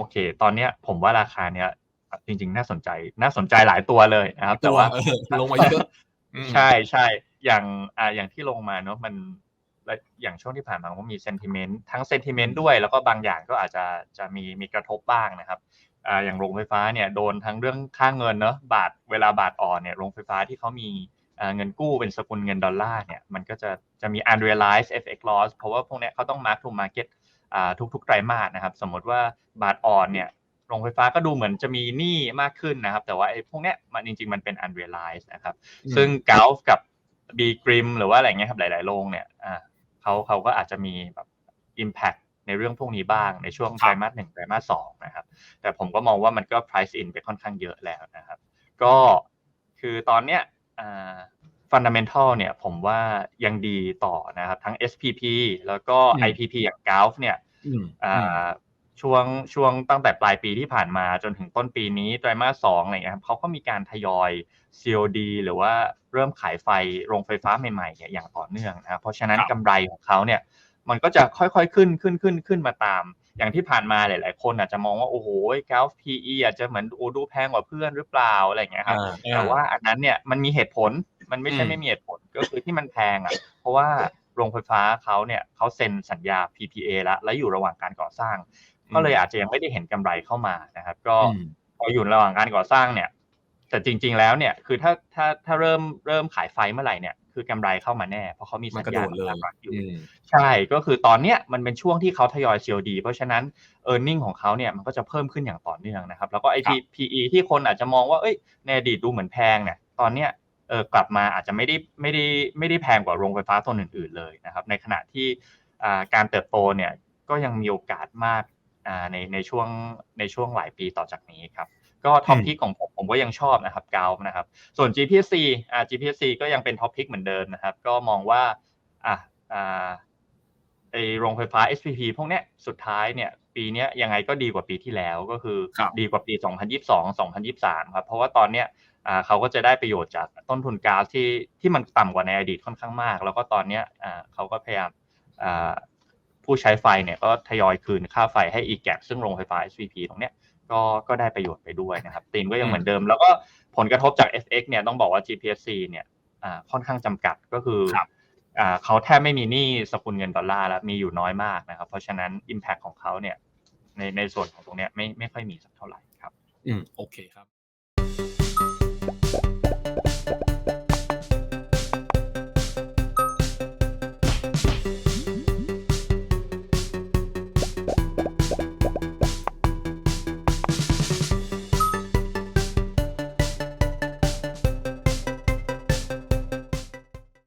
โอเค ตอนเนี้ยผมว่าราคาเนี้ยจริง ๆ น่าสนใจ น่าสนใจหลายตัวเลยนะครับ แต่ตัวว่าเออลงมาเยอะอืมใช่ใช่อย่างอ่าอย่างที่ลงมาเนอะมันและอย่างช่วงที่ผ่านมาก็มีเซนติเมนต์ทั้งเซนติเมนต์ด้วย แล้วก็บางอย่างก็อาจจะจะมีมีกระทบบ้างนะครับอ่าอย่างโรงไฟฟ้าเนี่ยโดนทั้งเรื่องค่าเงินเนอะบาทเวลาบาทอ่อนเนี่ยโรงไฟฟ้าที่เขามีอ่าเงินกู้เป็นสกุลเงินดอลลาร์เนี่ยมันก็จะจะมี unrealized FX loss เพราะว่าพวกเนี้ยเขาต้อง mark to market อ่า ทุกๆไตรมาสนะครับ สมมติว่าบาทอ่อนเนี่ยโรงไฟฟ้าก็ดูเหมือนจะมีหนี้มากขึ้นนะครับ แต่ว่าไอ้พวกเนี้ยมันจริง ๆ มันเป็น unrealized นะครับอืมซึ่งก l ฟกับ B กริมหรือว่าอะไรเงี้ยครับหลายๆโรงเนี่ยอ่าเขาเขาก็อาจจะมีแบบ impact ในเรื่องพวกนี้บ้างในช่วงคไตรัรบมาสหนึ่งไตรมาสสองนะครับ แต่ผมก็มองว่ามันก็ price in ไปค่อนข้างเยอะแล้วนะครับ ก็คือตอนเนี้ย อ่า fundamental เนี่ยผมว่ายังดีต่อนะครับ ทั้ง SPP แล้วก็อืม IPP อย่าง g u l f เนี่ยอืมอ่อืมาช่วงช่วงตั้งแต่ปลายปีที่ผ่านมาจนถึงต้นปีนี้ไตรมาสสองอะไรเงี้ยครับเขาก็มีการทยอย COD หรือว่าเริ่มขายไฟโรงไฟฟ้าใหม่ๆเนี่ยอย่างต่อเนื่องนะครับเพราะฉะนั้นครับกำไรของเขาเนี่ยมันก็จะค่อยๆขึ้นขึ้นขึ้นขึ้นมาตาม อย่างที่ผ่านมาหลายๆ คนอาจจะมองว่า โอ้โหก u l f PE อาจจะเหมือนโอ้ดูแพงกว่าเพื่อนหรือเปล่าอะไรอย่างเงี้ยครับอ่าแต่ว่าอันนั้นเนี่ยมันมีเหตุผล มันไม่ใช่อืมไม่มีเหตุผลก็คือที่มันแพงอะ เพราะว่าโรงไฟฟ้าเขาเนี่ยเขาเซ็นสัญญา PPA แล้วและอยู่ระหว่างการก่อสร้าง ก็เลยอาจจะยังไม่ได้เห็นกำไรเข้ามานะครับ ก็อืมพออยู่ระหว่างการก่อสร้างเนี่ย แต่จริง ๆ แล้วเนี่ยคือถ้าถ้าถ้าเริ่มเริ่มขายไฟเมื่อไหร่เนี่ยคือกำไรเข้ามาแน่เพราะเขามีมัสันญกระโดญาดเลยทางรัฐอยู่อืมใช่ก็คือตอนเนี้ยมันเป็นช่วงที่เขาทยอย COD เพราะฉะนั้น e a r n i n g ของเขาเนี่ยมันก็จะเพิ่มขึ้นอย่างต่อเนื่องนะครับ แล้วก็ไอครับ PE ที่คนอาจจะมองว่าเอ้ยในอดีตดูเหมือนแพงเนี่ยตอนเนี้ยเออ กลับมาอาจจะไม่ได้ไม่ได้ไม่ได้แพงกว่าโรงไฟฟ้าตัวอื่น ๆ เลยนะครับ ในขณะที่อ่าการเติบโตเนี่ยก็ยังมีโอกาสมากอ่าในในช่วงในช่วงหลายปีต่อจากนี้ครับก็ท็อปอืมพิกของผมผมก็ยังชอบนะครับเกานะครับ ส่วน GPC อ่า GPC ก็ยังเป็นท็อปพิกเหมือนเดิมนะครับ ก็มองว่าอะอ่าไอโรงไฟฟ้า SPP พวกเนี้ยสุดท้ายเนี่ย ปีเนี้ยยังไงก็ดีกว่าปีที่แล้วก็คือครับดีกว่าปี 2022 2023 ครับ เพราะว่าตอนเนี้ยอ่า เขาก็จะได้ประโยชน์จากต้นทุนก๊าซที่ที่มันต่ำกว่าในอดีตค่อนข้างมาก แล้วก็ตอนเนี้ยอ่าเขาก็พยายามอ่าผู้ใช้ไฟเนี่ยก็ทยอยคืนค่าไฟให้ e g a p ซึ่งโรงไฟฟ้า SPP ตรงเนี้ยก็ก็ได้ประโยชน์ไปด้วยนะครับตีนก็ยังเหมือนเดิม แล้วก็ผลกระทบจาก FX เนี่ยต้องบอกว่า GPSC เนี่ยอ่าค่อนข้างจำกัดก็คือครับอ่าเขาแทบไม่มีหนี้สกุลเงินดอลลาร์แล้วมีอยู่น้อยมากนะครับ เพราะฉะนั้น Impact ของเขาเนี่ยในในส่วนของตรงเนี้ยไม่ไม่ค่อยมีสักเท่าไหร่ครับ อืมโอเคครับ